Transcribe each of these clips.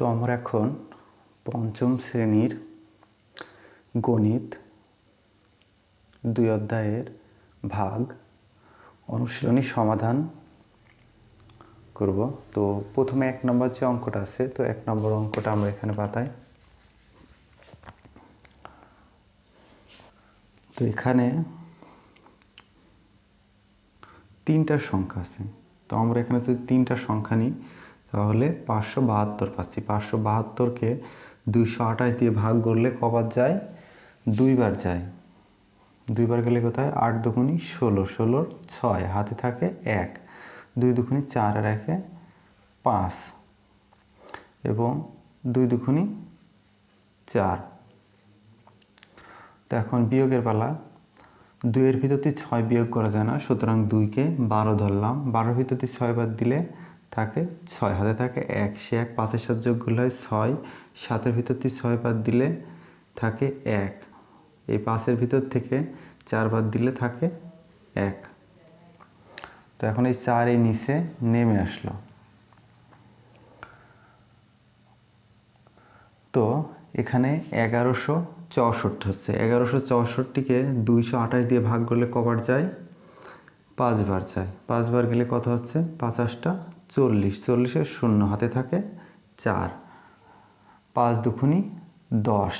তো আমরা এখন পঞ্চম শ্রেণির গণিত দুই অধ্যায়ের ভাগ অনুশীলনী সমাধান করব। তো প্রথমে এক নম্বর যে অঙ্কটা আছে, তো এক নম্বর অঙ্কটা আমরা এখানে পাতাই। তো এখানে তিনটা সংখ্যা আছে। তো আমরা এখানে যদি তিনটা সংখ্যা নিই তাহলে পাঁচশো বাহাত্তর পাচ্ছি। পাঁচশো বাহাত্তরকে দুইশো আঠাশ দিয়ে ভাগ করলে কবার যায়? দুইবার যায়। দুইবার গেলে কোথায়? আট দুগুণি ষোলো ষোলোর ছয়, হাতে থাকে এক। দুই দুখুনি চার আর একে পাঁচ। এবং দুই দুখুনি চার। তো এখন বিয়োগের পালা। দুইয়ের ভিতর থেকে ছয় বিয়োগ করা যায় না, সুতরাং দুইকে বারো ধরলাম। বারোর ভিতর থেকে ছয় বাদ দিলে থাকে, ছয় হাতে থাকে, এক সে এক পাঁচের সাত যোগ করলে হয় ছয়, সাতের ভিতর থেকে ছয় বাদ দিলে থাকে এক। এই পাঁচের ভিতর থেকে চার বাদ দিলে থাকে এক। তো এখন এই চার এই নিচে নেমে আসলো। তো এখানে এগারোশো চৌষট্টি হচ্ছে। এগারোশো চৌষট্টিকে দুইশো আঠাশ দিয়ে ভাগ করলে কবার যায়? পাঁচবার যায়। পাঁচবার গেলে কত হচ্ছে? পাঁচাশটা চল্লিশ, চল্লিশের শূন্য হাতে থাকে চার, পাঁচ দুখুনি দশ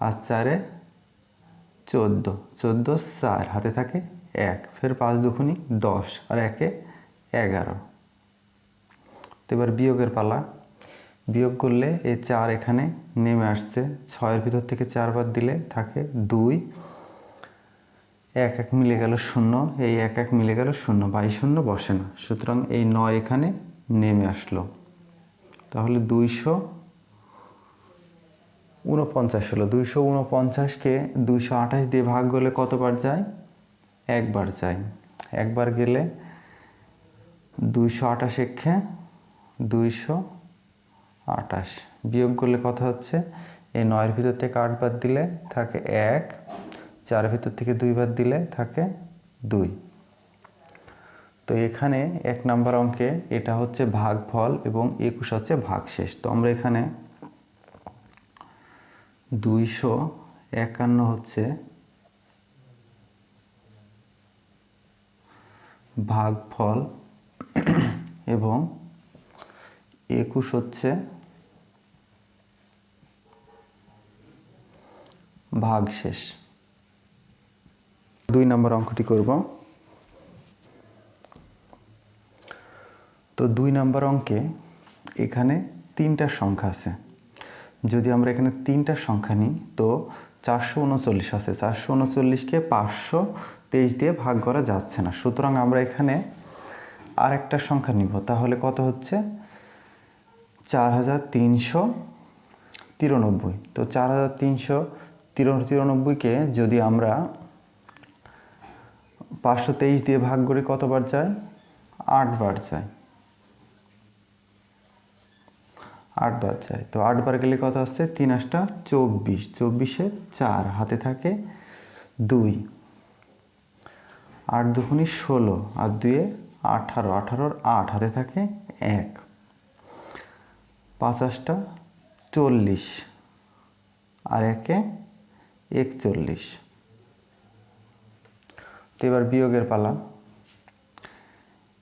আর চারে চোদ্দ চোদ্দ চার হাতে থাকে এক, ফের পাঁচ দুখুনি দশ আর একে এগারো। তো এবার বিয়োগের পালা। বিয়োগ করলে এই চার এখানে নেমে আসছে। ছয়ের ভিতর থেকে চারবার দিলে থাকে দুই। এক এক মিলে গেল শূন্য, এই এক এক মিলে গেল শূন্য, বাই শূন্য বসে না। সুতরাং এই নয় এখানে নেমে আসলো। তাহলে দুইশো উনপঞ্চাশ হলো। দুইশো উনপঞ্চাশকে দুইশো আঠাশ দিয়ে ভাগ করলে কতবার যায়? একবার যায়। একবার গেলে দুইশো আঠাশ এক্ষে দুইশো আঠাশ। বিয়োগ করলে কথা হচ্ছে, এই নয়ের ভিতর থেকে আট বাদ দিলে থাকে এক চারের ভিতর থেকে দুই বাদ দিলে থাকে দুই। তো এখানে এক নাম্বার অঙ্কে এটা হচ্ছে ভাগফল এবং একুশ হচ্ছে ভাগশেষ। তো আমরা এখানে দুইশো একান্ন হচ্ছে ভাগফল এবং একুশ হচ্ছে ভাগশেষ। দুই নম্বর অঙ্কটি করব। তো দুই নম্বর অঙ্কে এখানে তিনটা সংখ্যা আছে। যদি আমরা এখানে তিনটা সংখ্যা নিই, তো চারশো উনচল্লিশ আছে। চারশো উনচল্লিশকে পাঁচশো তেইশ দিয়ে ভাগ করা যাচ্ছে না। সুতরাং আমরা এখানে আরেকটা সংখ্যা নিব। তাহলে কত হচ্ছে? চার হাজার তিনশো তিরানব্বই। তো চার হাজার তিনশো তিরানব্বইকে যদি আমরা পাঁচশো তেইশ দিয়ে ভাগ করে কতবার যায়? আটবার যায়। আটবার যায়। তো আটবার গেলে কত আসছে? তিন আটটা চব্বিশ। চব্বিশে চার, হাতে থাকে দুই। আট দুখুনি ষোলো, আর দুয়ে আঠারো। আঠারোর আট, হাতে থাকে এক। পাঁচাশটা চল্লিশ, আর একে একচল্লিশ। তো এবার বিয়োগের পালা।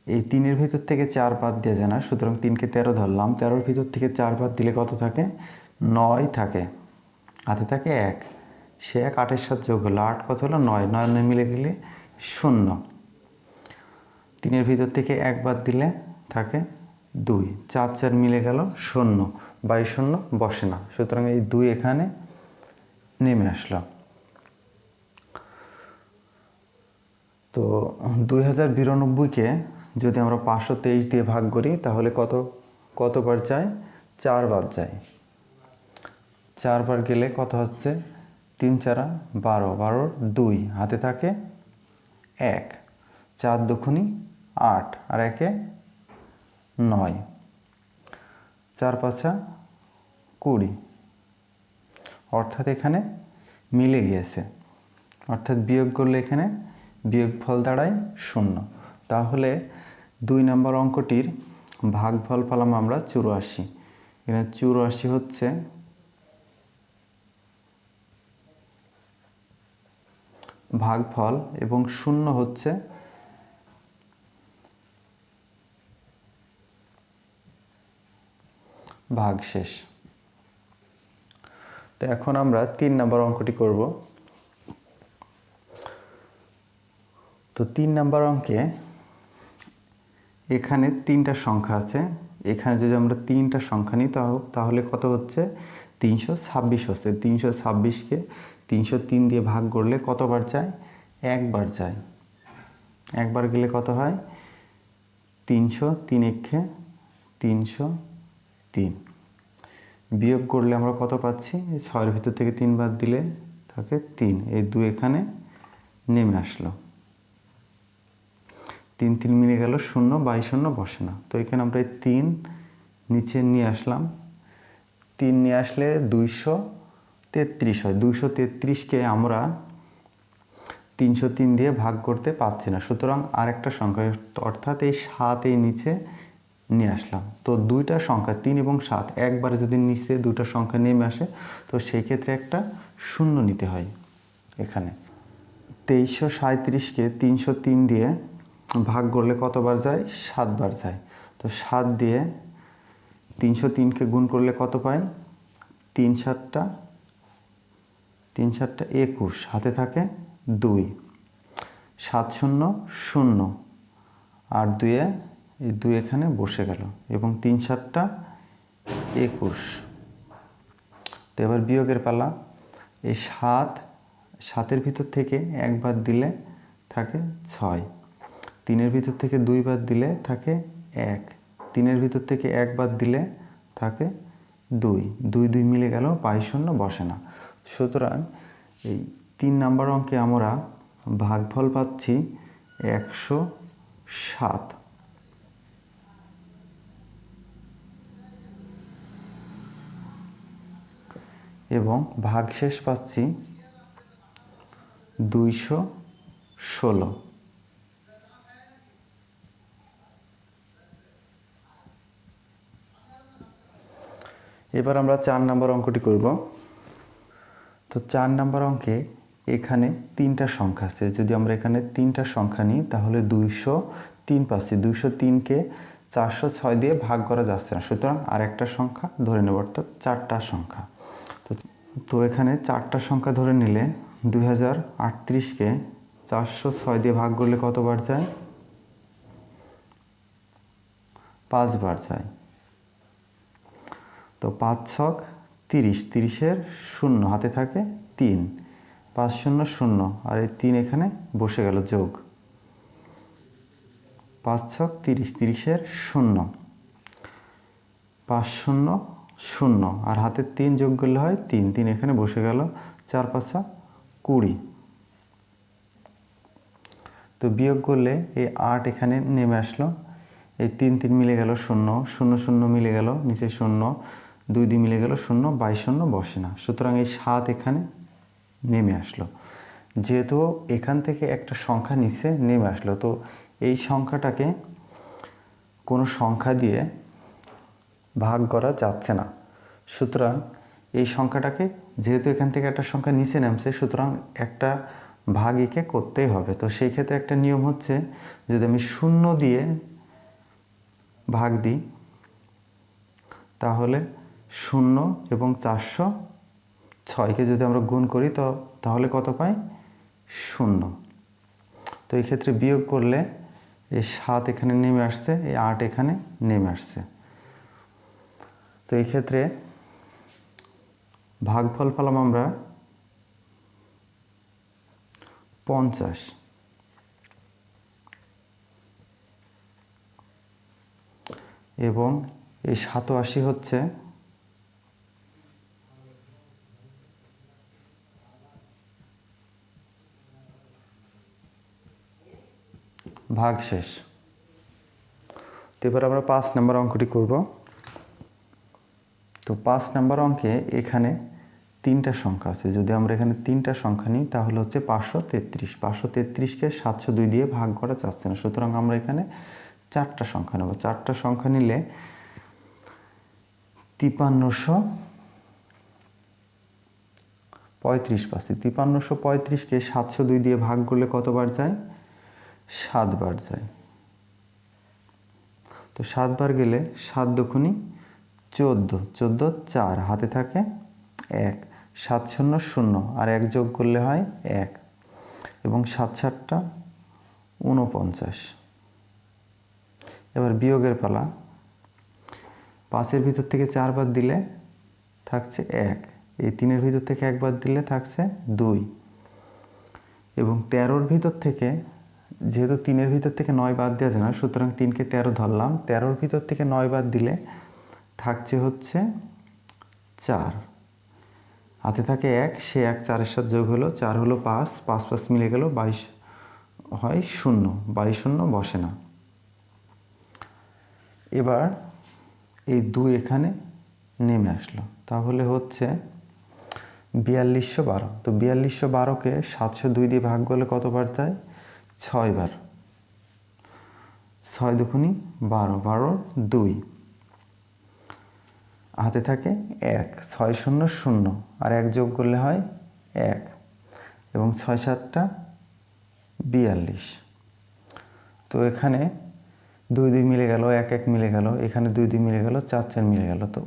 এই তিনের ভিতর থেকে চার বাদ দিয়ে যায় না, সুতরাং তিনকে তেরো ধরলাম। তেরোর ভিতর থেকে চার বাদ দিলে কত থাকে? নয় থাকে। হাতে থাকে এক। সে এক আটের সাথে যোগ হলো। আট কত হলো? নয়। নয় নয় মিলে গেলে শূন্য। তিনের ভিতর থেকে এক বাদ দিলে থাকে দুই। চার চার মিলে গেল শূন্য। বাই শূন্য বসে না। সুতরাং এই দুই এখানে নেমে আসলো। তো দুই হাজার বিরানব্বইকে যদি আমরা পাঁচশো তেইশ দিয়ে ভাগ করি, তাহলে কত, কতবার যায়? চারবার যায়। চারবার গেলে কত হচ্ছে? তিন চারা বারো, বারোর দুই, হাতে থাকে এক, চার দুখুনি আট, আর একে নয়, চার পাঁচা কুড়ি। অর্থাৎ এখানে মিলে গিয়েছে। অর্থাৎ বিয়োগ করলে এখানে বিয়োগফল দাঁড়ায় শূন্য। তাহলে দুই নম্বর অঙ্কটির ভাগফল পেলাম আমরা চুরাশি। এখানে চুরাশি হচ্ছে ভাগফল এবং শূন্য হচ্ছে ভাগশেষ। তো এখন আমরা তিন নম্বর অঙ্কটি করব। তো তিন নম্বর অঙ্কে এখানে তিনটা সংখ্যা আছে। এখানে যদি আমরা তিনটা সংখ্যা নিই, তাহ- তাহলে কত হচ্ছে? তিনশো ছাব্বিশ হচ্ছে। তিনশো ছাব্বিশকে তিনশো তিন দিয়ে ভাগ করলে কতবার যায়? একবার যায়। একবার গেলে কত হয়? তিনশো তিন একে তিনশো তিন। বিয়োগ করলে আমরা কত পাচ্ছি? ছয়ের ভিতর থেকে তিন বাদ দিলে থাকে তিন। এই দু এখানে নেমে আসলো। তিন তিন মিলে গেল, শূন্য, বাই শূন্য বসে না। তো এখানে আমরা এই তিন নিচে নিয়ে আসলাম। তিন নিয়ে আসলে দুইশো তেত্রিশ হয়। দুইশো তেত্রিশকে আমরা তিনশো তিন দিয়ে ভাগ করতে পারছি না। সুতরাং আরেকটা সংখ্যা, অর্থাৎ এই সাত এই নিচে নিয়ে আসলাম। তো দুইটা সংখ্যা, তিন এবং সাত, একবারে যদি নিচে দুটো সংখ্যা নেমে আসে, তো সেই ক্ষেত্রে একটা শূন্য নিতে হয় এখানে। তেইশশো সাঁত্রিশকে তিনশো তিন দিয়ে ভাগ করলে কতবার যায়? সাতবার যায়। তো সাত দিয়ে তিনশো তিনকে গুণ করলে কত পাই? তিন সাতটা তিন সাতটা একুশ। হাতে থাকে দুই। সাত শূন্য শূন্য। আর দুয়ে, এই দুই এখানে বসে গেল। এবং তিন সাতটা একুশ। তো এবার বিয়োগের পালা। এই সাত, সাতের ভিতর থেকে একবার দিলে থাকে ছয়। তিনের ভিতর থেকে দুই বাদ দিলে থাকে এক। তিনের ভিতর থেকে একবার দিলে থাকে দুই। দুই দুই মিলে গেল, পাই শূন্য, বসে না। সুতরাং এই তিন নাম্বার অঙ্কে আমরা ভাগফল পাচ্ছি একশো সাত। এবং ভাগশেষ পাচ্ছি দুইশো ষোলো। এবার আমরা চার নাম্বার অঙ্কটি করব। তো চার নাম্বার অঙ্কে এখানে তিনটা সংখ্যা আছে। যদি আমরা এখানে তিনটা সংখ্যা নিই, তাহলে দুইশো তিন পাচ্ছি। দুইশো তিনকে চারশো ছয় দিয়ে ভাগ করা যাচ্ছে না। সুতরাং আরেকটা সংখ্যা ধরে নেব, অর্থাৎ চারটা সংখ্যা। তো তো এখানে চারটা সংখ্যা ধরে নিলে দুই হাজার আটত্রিশকে চারশো ছয় দিয়ে ভাগ করলে কতবার যায়? পাঁচবার যায়। তো পাঁচ ছক তিরিশ, তিরিশের শূন্য, হাতে থাকে তিন। পাঁচ শূন্য শূন্য, আর এই তিন এখানে বসে গেল যোগ। পাঁচ ছক তিরিশ, তিরিশের শূন্য। পাঁচ শূন্য শূন্য, আর হাতে তিন যোগ করলে হয় তিন। তিন এখানে বসে গেল চার পাঁচা কুড়ি। তো বিয়োগ করলে এই আট এখানে নেমে আসলো। এই তিন তিন মিলে গেল শূন্য শূন্য শূন্য মিলে গেল নিচে শূন্য। দুই দুই মিলে গেল, শূন্য বাইশ শূন্য, বসে না। সুতরাং এই সাত এখানে নেমে আসলো। যেহেতু এখান থেকে একটা সংখ্যা নিচে নেমে আসলো, তো এই সংখ্যাটাকে কোনো সংখ্যা দিয়ে ভাগ করা যাচ্ছে না। সুতরাং এই সংখ্যাটাকে, যেহেতু এখান থেকে একটা সংখ্যা নিচে নামছে, সুতরাং একটা ভাগ একে করতেই হবে। তো সেই ক্ষেত্রে একটা নিয়ম হচ্ছে, যদি আমি শূন্য দিয়ে ভাগ দিই, তাহলে শূন্য এবং চারশো ছয়কে যদি আমরা গুণ করি, তো তাহলে কত পাই? শূন্য। তো এই ক্ষেত্রে বিয়োগ করলে এই সাত এখানে নেমে আসছে, এই আট এখানে নেমে আসছে। তো এই ক্ষেত্রে ভাগফল পেলাম আমরা পঞ্চাশ। এবং এই সাতআশি হচ্ছে ভাগ শেষ। তো এবার আমরা পাঁচ নম্বর অঙ্কটি করব। তো পাঁচ নম্বর অঙ্কে এখানে তিনটা সংখ্যা আছে। যদি আমরা এখানে তিনটা সংখ্যা নিই, তাহলে হচ্ছে পাঁচশো তেত্রিশ। পাঁচশো তেত্রিশকে সাতশো দুই দিয়ে ভাগ করা যাচ্ছে না। সুতরাং আমরা এখানে চারটা সংখ্যা নেব। চারটা সংখ্যা নিলে তিপান্নশো পঁয়ত্রিশ পাচ্ছি। তিপান্নশো পঁয়ত্রিশকে সাতশো দুই দিয়ে ভাগ করলে কতবার যায়? সাতবার যায়। তো সাতবার গেলে সাত দুখুনি চোদ্দ চোদ্দ চার, হাতে থাকে এক, সাত শূন্য শূন্য আর এক যোগ করলে হয় এক এবং সাত সাতটা ঊনপঞ্চাশ। এবার বিয়োগের পালা, পাঁচের ভিতর থেকে চারবার দিলে থাকছে এক, এই তিনের ভিতর থেকে একবার দিলে থাকছে দুই এবং তেরোর ভিতর থেকে যেহেতু তিনের ভিতর থেকে নয় বাদ দেওয়া যায় না, সুতরাং তিনকে তেরো ধরলাম। তেরোর ভিতর থেকে নয় বাদ দিলে থাকছে হচ্ছে চার। হাতে থাকে এক, সে এক চারের সাথে যোগ হলো চার হলো পাঁচ পাঁচ পাঁচ মিলে গেল বাইশ হয় শূন্য। বাইশ শূন্য বসে না। এবার এই দুই এখানে নেমে আসলো। তাহলে হচ্ছে বিয়াল্লিশশো বারো। তো বিয়াল্লিশশো বারোকে সাতশো দুই দিয়ে ভাগ করলে কতবার যায়? ছয়বার। ছয় দুখুনি বারো বারো দুই। হাতে থাকে এক, ছয় শূন্য শূন্য, আর এক যোগ করলে হয় এক। এবং ছয় সাতটা বিয়াল্লিশ। তো এখানে দুই দুই মিলে গেল, এক এক মিলে গেল, এখানে দুই দুই মিলে গেল, চার চার মিলে গেল, তো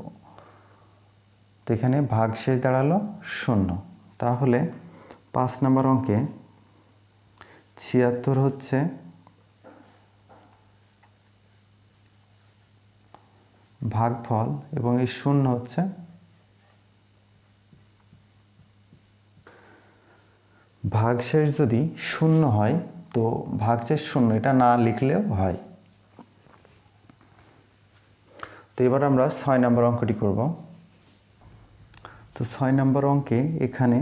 তো এখানে ভাগ শেষ দাঁড়াল শূন্য। তাহলে পাঁচ নম্বর অঙ্কে ছিয়াত্তর হচ্ছে ভাগফল এবং এই শূন্য হচ্ছে ভাগশেষ যদি শূন্য হয়, তো ভাগশেষ শূন্য, এটা না লিখলেও হয়। তো এবার আমরা ছয় নম্বর অঙ্কটি করব। তো ছয় নম্বর অঙ্কে এখানে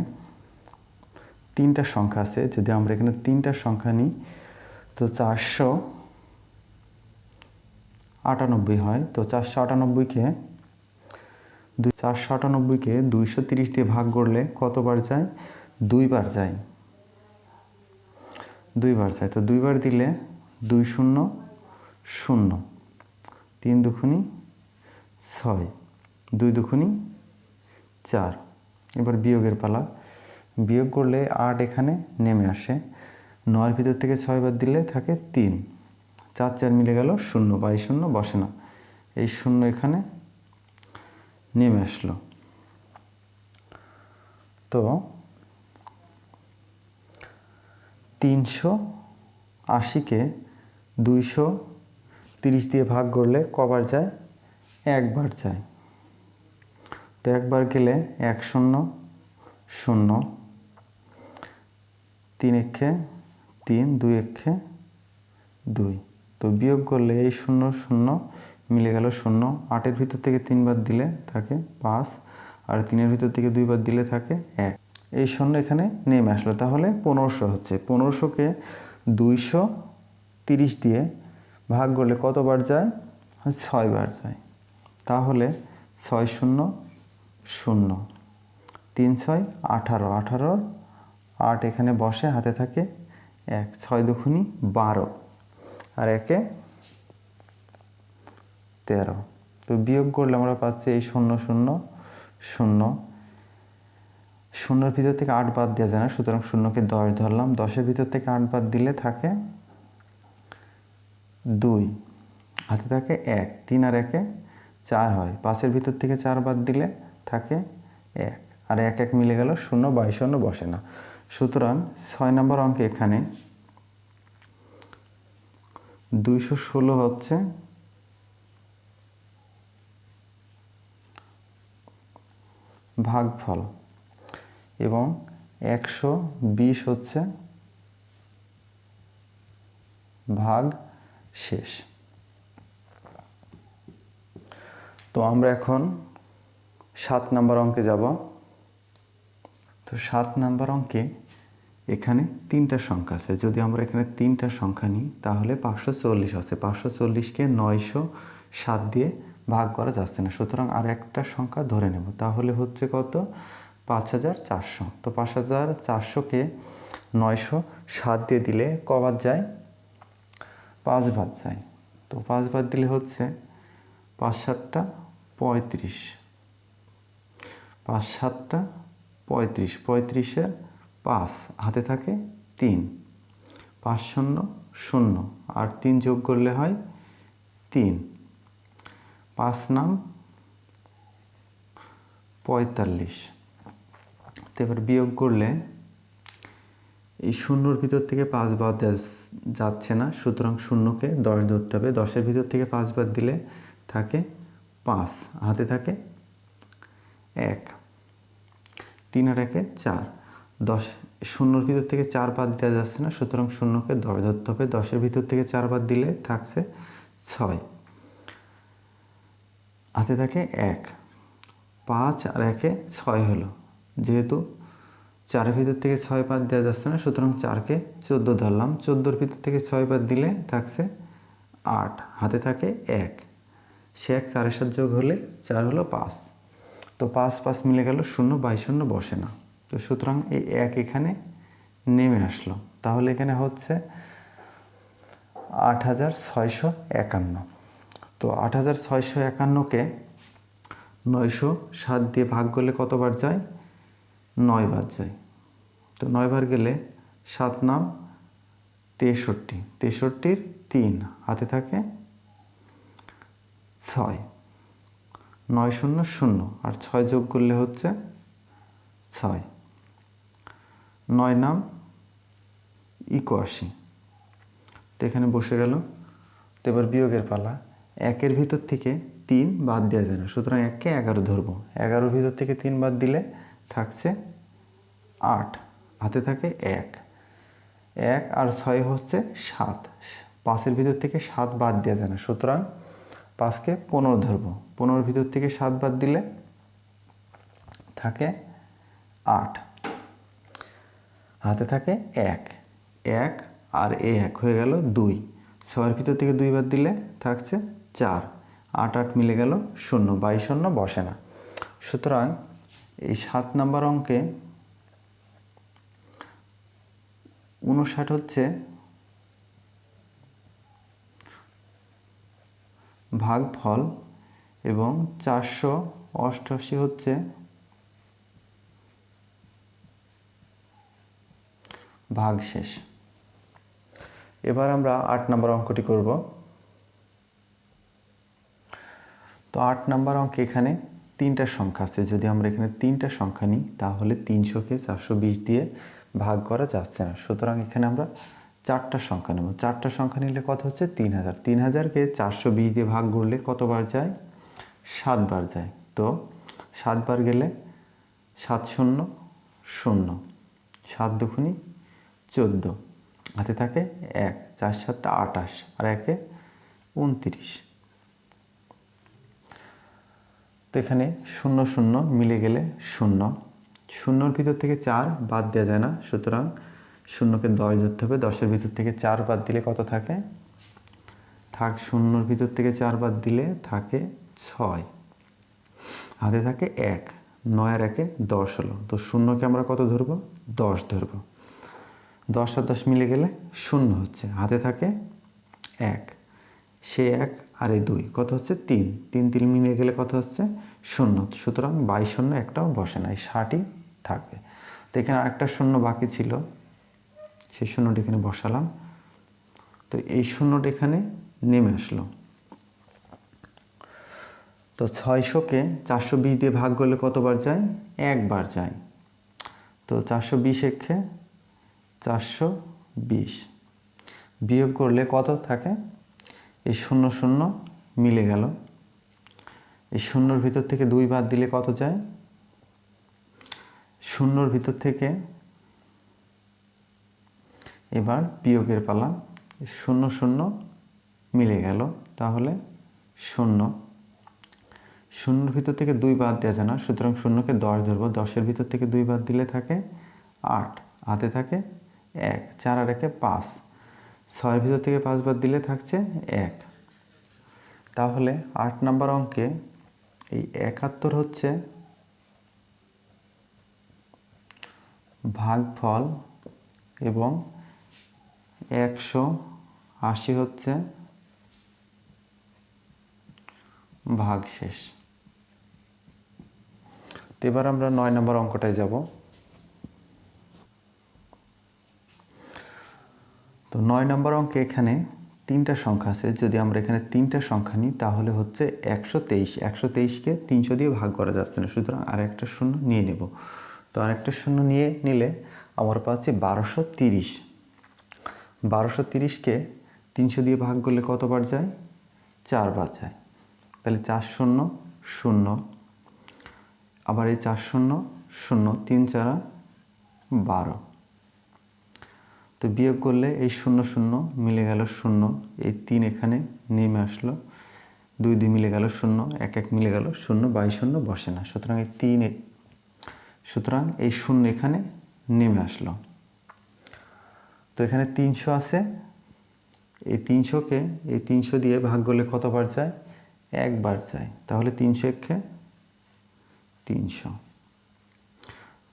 তিনটা সংখ্যা আছে, যদি আমরা এখানে তিনটা সংখ্যা নিই, তো চারশো আটানব্বই হয়। তো চারশো আটানব্বইকে দুই, চারশো আটানব্বইকে দুইশো তিরিশ দিয়ে ভাগ করলে কতবার যায়? দুইবার যায়। দুইবার যায়। তো দুইবার দিলে দুই শূন্য শূন্য। তিন দুখুনি ছয়। দুই দুখুনি চার। এবার বিয়োগের পালা। বিয়োগ করলে আট এখানে নেমে আসে। নয়ের ভিতর থেকে ছয়বার দিলে থাকে তিন। চার চার মিলে গেল শূন্য, বাই শূন্য বসে না। এই শূন্য এখানে নেমে আসলো। তো তিনশো আশিকে দুইশো তিরিশ দিয়ে ভাগ করলে কবার যায়? একবার যায়। তো একবার গেলে এক শূন্য শূন্য। তিন এক্ষে তিন, দুই এক্ষে দুই। তো বিয়োগ করলে এই শূন্য শূন্য মিলে গেল শূন্য। আটের ভিতর থেকে তিনবার দিলে থাকে পাঁচ, আর তিনের ভিতর থেকে দুইবার দিলে থাকে এক। এই শূন্য এখানে নেমে আসলো। তাহলে পনেরোশো হচ্ছে। পনেরোশোকে দুইশো তিরিশ দিয়ে ভাগ করলে কতবার যায়? ছয়বার যায়। তাহলে ছয় শূন্য শূন্য। তিন, ছয়, আঠারো। আঠারোর আট এখানে বসে, হাতে থাকে এক, ছয় দুখুনি, বারো। আর একে তেরো। তো বিয়োগ করলে আমরা পাচ্ছি এই শূন্য শূন্য শূন্য। শূন্যর ভিতর থেকে আট বাদ দেওয়া যায় না, সুতরাং শূন্যকে দশ ধরলাম। দশের ভিতর থেকে আট বাদ দিলে থাকে দুই। হাতে থাকে এক, তিন আর একে চার হয়। পাঁচের ভিতর থেকে চার বাদ দিলে থাকে এক। আর এক এক মিলে গেল, শূন্য, বাইশ, শূন্য বসে না। সুতরাং ছয় নম্বর অঙ্কে এখানে। দুইশো ষোলো হচ্ছে ভাগফল এবং একশো বিশ হচ্ছে ভাগ শেষ। তো আমরা এখন সাত নাম্বার অঙ্কে যাব। তো সাত নাম্বার অঙ্কে এখানে তিনটা সংখ্যা আছে। যদি আমরা এখানে তিনটা সংখ্যা নিই, তাহলে পাঁচশো চল্লিশ আছে। পাঁচশো চল্লিশকে নয়শো সাত দিয়ে ভাগ করা যাচ্ছে না। সুতরাং আর একটা সংখ্যা ধরে নেব। তাহলে হচ্ছে কত? পাঁচ হাজার চারশো। তো পাঁচ হাজার চারশোকে নয়শো সাত দিয়ে দিলে কবার যায়? পাঁচ ভাত যায়। তো পাঁচ বাদ দিলে হচ্ছে পাঁচ সাতটা পঁয়ত্রিশ। পাঁচ সাতটা পঁয়ত্রিশ, পঁয়ত্রিশে পাঁচ, হাতে থাকে তিন। পাঁচ শূন্য শূন্য। আর তিন যোগ করলে হয় তিন। পাঁচ নাম পঁয়তাল্লিশ। তো এবার বিয়োগ করলে এই শূন্যর ভিতর থেকে পাঁচ বাদ যাচ্ছে না, সুতরাং শূন্যকে দশ ধরতে হবে। দশের ভিতর থেকে পাঁচ বাদ দিলে থাকে পাঁচ, হাতে থাকে এক। তিন আর একে চার। দশ, শূন্যর ভিতর থেকে চার বাদ দেওয়া যাচ্ছে না, সুতরাং শূন্যকে দশ, ধরতে হবে। দশের ভিতর থেকে চার বাদ দিলে থাকছে ছয়। হাতে থাকে এক। পাঁচ আর একে ছয় হলো। যেহেতু চারের ভিতর থেকে ছয় বাদ দেওয়া যাচ্ছে না, সুতরাং চারকে চোদ্দ ধরলাম। চোদ্দোর ভিতর থেকে ছয় বাদ দিলে থাকছে আট। হাতে থাকে এক। সে এক চারের সাথে যোগ হলে চার হলো পাঁচ। তো পাঁচ পাঁচ মিলে গেল, শূন্য বাই শূন্য বসে না। তো সুতরাং এই এক এখানে নেমে আসলো। তাহলে এখানে হচ্ছে আট হাজার ছয়শো একান্ন। তো আট হাজার ছয়শো একান্নকে নয়শো সাত দিয়ে ভাগ করলে কতবার যায়? নয় বার যায়। তো নয় বার গেলে সাত নাম তেষট্টি। তেষট্টির তিন, হাতে থাকে ছয়। নয় শূন্য শূন্য আর ছয় যোগ করলে হচ্ছে ছয়। নয় নাম ইকোয়াশি তো এখানে বসে গেল। তো এবার বিয়োগের পালা। একের ভিতর থেকে তিন বাদ দেওয়া যায় না। সুতরাং এককে এগারো ধরবো। এগারোর ভিতর থেকে তিন বাদ দিলে থাকছে আট। হাতে থাকে এক। এক আর ছয় হচ্ছে সাত। পাঁচের ভিতর থেকে সাত বাদ দেওয়া যায় না। সুতরাং পাঁচকে পনেরো ধরবো। পনেরোর ভিতর থেকে সাত বাদ দিলে থাকে আট। হাতে থাকে এক। এক আর এ এক হয়ে গেল দুই। ছয়ের ভিতর থেকে দুই বাদ দিলে থাকছে চার। আট আট মিলে গেল শূন্য। বাইশ শূন্য বসে না। সুতরাং এই সাত নাম্বার অঙ্কে উনষাট হচ্ছে ভাগফল এবং চারশো অষ্টআশি হচ্ছে ভাগশেষ। এবার আমরা আট নম্বর অঙ্কটি করব। তো আট নম্বর অঙ্কে এখানে তিনটা সংখ্যা আছে। যদি আমরা এখানে তিনটা সংখ্যা নিই, তাহলে তিনশোকে চারশো বিশ দিয়ে ভাগ করা যাচ্ছে না। সুতরাং এখানে আমরা চারটা সংখ্যা নেব। চারটা সংখ্যা নিলে কত হচ্ছে? তিন হাজার। তিন হাজারকে চারশো বিশ দিয়ে ভাগ করলে কতবার যায়? সাতবার যায়। তো সাতবার গেলে সাত শূন্য শূন্য সাত দুখুনি চোদ্দ। হাতে থাকে এক, চার সাতটা আটাশ, আর একে উনত্রিশ। তো এখানে শূন্য শূন্য মিলে গেলে শূন্য। শূন্যর ভিতর থেকে চার বাদ দেওয়া যায় না। সুতরাং শূন্যকে দশ ধরতে হবে। দশের ভিতর থেকে চার বাদ দিলে কত থাকে? থাক শূন্যর ভিতর থেকে চার বাদ দিলে থাকে ছয়। হাতে থাকে এক নয় একে দশ হলো। তো শূন্যকে আমরা কত ধরবো? দশ ধরবো। দশ আর দশ মিলে গেলে শূন্য হচ্ছে। হাতে থাকে এক, সে এক আর এই দুই। কত হচ্ছে? তিন। তিন তিন মিলে গেলে কত হচ্ছে? শূন্য। সুতরাং বাইশ শূন্য একটাও বসে না, এই ষাটই থাকবে। তো এখানে আরেকটা শূন্য বাকি ছিল। সেই শূন্যটি এখানে বসালাম। তো এই শূন্যটা এখানে নেমে আসলো। তো ছয়শোকে চারশো বিশ দিয়ে ভাগ করলে কতবার যায়? একবার যায়। তো চারশো বিশ চারশো বিশ। বিয়োগ করলে কত থাকে? এই শূন্য শূন্য মিলে গেল। এই শূন্যর ভিতর থেকে দুই বাদ দিলে কত যায়? শূন্যর ভিতর থেকে এবার বিয়োগের পালা শূন্য শূন্য মিলে গেল। তাহলে শূন্য। শূন্যর ভিতর থেকে দুই বাদ দেওয়া যায় না, সুতরাং শূন্যকে দশ ধরবো। দশের ভিতর থেকে দুই বাদ দিলে থাকে আট, হাতে থাকে এক, চার আর একে পাঁচ। ছয়ের ভিতর থেকে পাঁচ বাদ দিলে থাকছে এক। তাহলে আট নাম্বার অঙ্কে এই একাত্তর হচ্ছে ভাগফল এবং একশো আশি হচ্ছে ভাগ শেষ তো এবার আমরা নয় নম্বর অঙ্কটায় যাব। তো নয় নম্বর অঙ্কে এখানে তিনটা সংখ্যা আছে। যদি আমরা এখানে তিনটা সংখ্যা নিই, তাহলে হচ্ছে একশো তেইশ। একশো তেইশকে তিনশো দিয়ে ভাগ করা যাচ্ছে না। সুতরাং আর একটা শূন্য নিয়ে নেব। তো আর একটা শূন্য নিয়ে নিলে আমরা পাচ্ছি বারোশো তিরিশ। বারোশো তিরিশকে তিনশো দিয়ে ভাগ করলে কতবার যায়? চারবার যায়। তাহলে চার শূন্য শূন্য। আবার এই চার শূন্য শূন্য, তিন চারা, বারো। তো বিয়োগ করলে এই শূন্য শূন্য মিলে গেল শূন্য। এই তিন এখানে নেমে আসলো। দুই দুই মিলে গেল শূন্য, এক এক মিলে গেল শূন্য, বাই শূন্য বসে না। সুতরাং এই তিন সুতরাং এই শূন্য এখানে নেমে আসলো। তো এখানে তিনশো আছে। এই তিনশোকে এই তিনশো দিয়ে ভাগ করলে কতবার যায়? একবার যায়। তাহলে তিনশো একে তিনশো।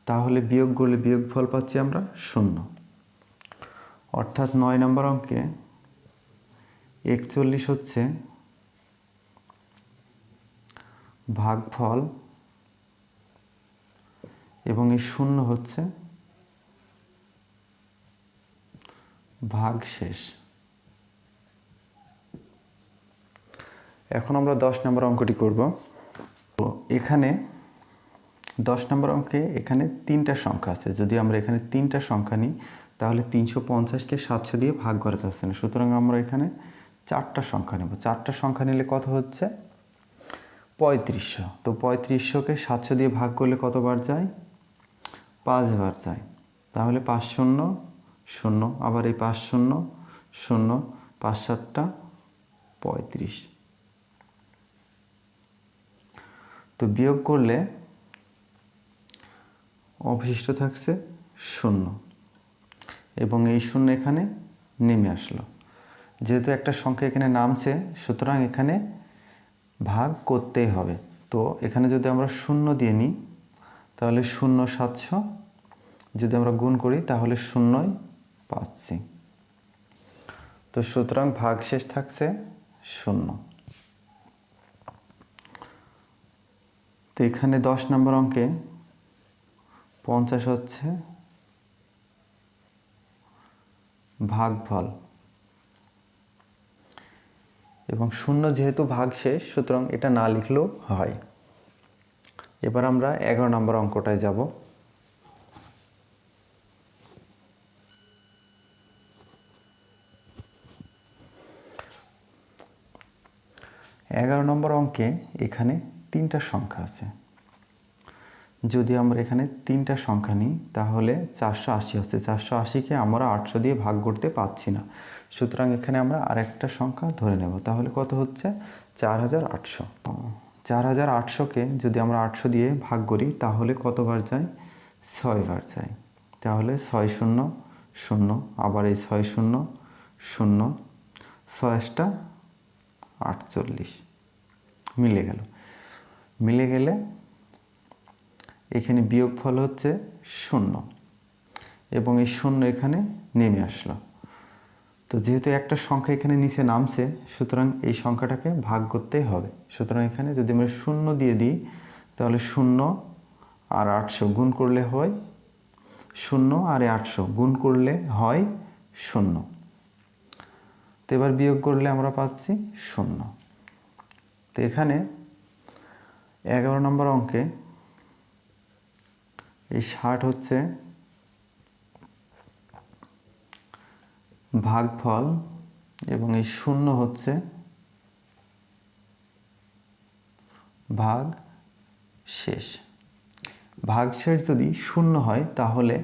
তাহলে বিয়োগ করলে বিয়োগ ফল পাচ্ছি আমরা শূন্য। অর্থাৎ নয় নম্বর অঙ্কে একচল্লিশ হচ্ছে ভাগফল এবং এই শূন্য হচ্ছে ভাগ শেষ এখন আমরা দশ নম্বর অঙ্কটি করব। এখানে দশ নম্বর অঙ্কে এখানে তিনটা সংখ্যা আছে। যদি আমরা এখানে তিনটা সংখ্যা নিই, তাহলে তিনশো পঞ্চাশকে সাতশো দিয়ে ভাগ করা যাচ্ছে না। সুতরাং আমরা এখানে চারটা সংখ্যা নেব। চারটা সংখ্যা নিলে কত হচ্ছে? পঁয়ত্রিশশো। তো পঁয়ত্রিশশোকে সাতশো দিয়ে ভাগ করলে কতবার যায়? পাঁচবার যায়। তাহলে পাঁচ শূন্য শূন্য আবার এই পাঁচ শূন্য শূন্য, পাঁচ সাতটা, পঁয়ত্রিশ। তো বিয়োগ করলে অবশিষ্ট থাকছে শূন্য। এবং এই শূন্য এখানে নেমে আসলো। যেহেতু একটা সংখ্যা এখানে নামছে, সুতরাং এখানে ভাগ করতেই হবে। তো এখানে যদি আমরা শূন্য দিয়ে নিই, তাহলে শূন্য সাতশো। যদি আমরা গুণ করি, তাহলে শূন্যই পাচ্ছি। তো সুতরাং ভাগ শেষ থাকছে শূন্য। তো এখানে দশ নম্বর অঙ্কে পঞ্চাশ হচ্ছে ভাগফল। এবং শূন্য যেহেতু ভাগ শেষ সুতরাং এটা না লিখলেও হয়। এবার আমরা এগারো নম্বর অঙ্কটায় যাব। এগারো নম্বর অঙ্কে এখানে তিনটা সংখ্যা আছে। যদি আমরা এখানে তিনটা সংখ্যা নিই, তাহলে চারশো আশি হচ্ছে। চারশো আশিকে আমরা আটশো দিয়ে ভাগ করতে পারছি না। সুতরাং এখানে আমরা আরেকটা সংখ্যা ধরে নেব। তাহলে কত হচ্ছে? চার হাজার আটশো। চার হাজার আটশোকে যদি আমরা আটশো দিয়ে ভাগ করি, তাহলে কতবার যায়? ছয়বার যায়। তাহলে ছয় শূন্য শূন্য। আবার এই ছয় শূন্য শূন্য। ছয়টা আটচল্লিশ। মিলে গেল। মিলে গেলে এখানে বিয়োগফল হচ্ছে শূন্য। এবং এই শূন্য এখানে নেমে আসলো। তো যেহেতু একটা সংখ্যা এখানে নিচে নামছে, সুতরাং এই সংখ্যাটাকে ভাগ করতেই হবে। সুতরাং এখানে যদি আমরা শূন্য দিয়ে দিই, তাহলে শূন্য আর আটশো গুণ করলে হয় শূন্য, আর আটশো গুণ করলে হয় শূন্য। তো এবার বিয়োগ করলে আমরা পাচ্ছি শূন্য। তো এখানে এগারো নম্বর অঙ্কে এই ষাট হচ্ছে ভাগফল এবং এই শূন্য হচ্ছে ভাগ শেষ। ভাগ শেষ যদি শূন্য হয়, তাহলে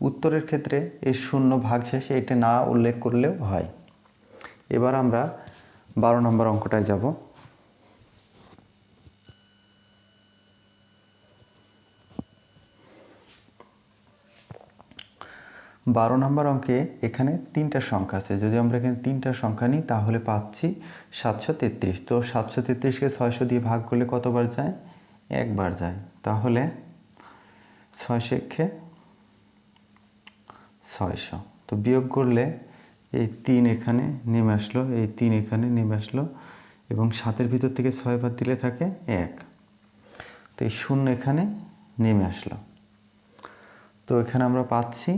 উত্তরের ক্ষেত্রে এই শূন্য ভাগ শেষ, এটা না উল্লেখ করলেও হয়। এবার আমরা বারো নম্বর অঙ্কটায় যাব। বারো নম্বর অঙ্কে এখানে তিনটা সংখ্যা আছে। যদি আমরা এখানে তিনটা সংখ্যা নিই, তাহলে পাচ্ছি সাতশো তেত্রিশ। তো সাতশো তেত্রিশকে ছয়শো দিয়ে ভাগ করলে কতবার যায়? একবার যায়। তাহলে ছয় শেখে ছয়শো। তো বিয়োগ করলে এই তিন এখানে নেমে আসলো, এই তিন এখানে নেমে আসলো এবং সাতের ভিতর থেকে ছয় বাদ দিলে থাকে এক। তো এই শূন্য এখানে নেমে আসলো। তো এখানে আমরা পাচ্ছি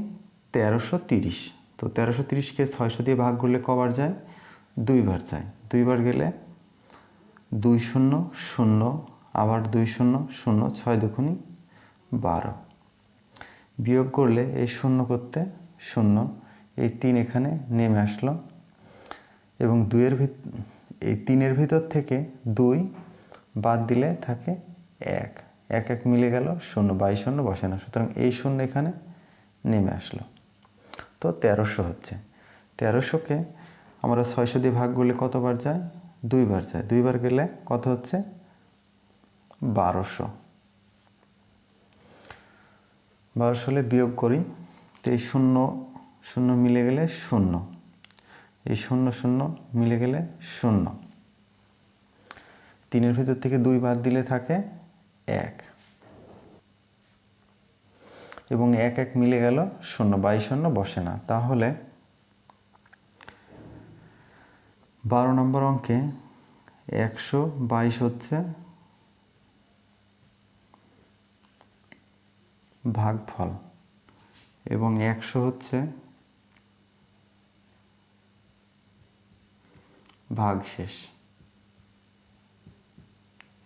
তেরোশো তিরিশ। তো তেরোশো তিরিশকে ছয়শো দিয়ে ভাগ করলে কবার যায়? দুইবার যায়। দুইবার গেলে দুই শূন্য শূন্য, আবার দুই শূন্য শূন্য, ছয় দুখুনি বারো। বিয়োগ করলে এই শূন্য করতে শূন্য, এই তিন এখানে নেমে আসলো। এবং দুইয়ের ভিত, এই তিনের ভিতর থেকে দুই বাদ দিলে থাকে এক। এক এক মিলে গেল শূন্য বাইশ শূন্য বসে না। সুতরাং এই শূন্য এখানে নেমে আসলো। তো তেরোশো হচ্ছে। তেরোশোকে আমরা ছয়শো দিয়ে ভাগ করলে কতবার যায়? দুইবার যায়। দুইবার গেলে কত হচ্ছে? বারোশো। বারোশো হলে বিয়োগ করি, তো এই শূন্য শূন্য মিলে গেলে শূন্য। এই শূন্য শূন্য মিলে গেলে শূন্য। তিনের ভিতর থেকে দুই বাদ দিলে থাকে এক। এবং এক এক মিলে গেল, শূন্য বাইশ শূন্য বসে না। তাহলে বারো নম্বর অঙ্কে একশো বাইশ হচ্ছে ভাগফল এবং একশো হচ্ছে ভাগশেষ।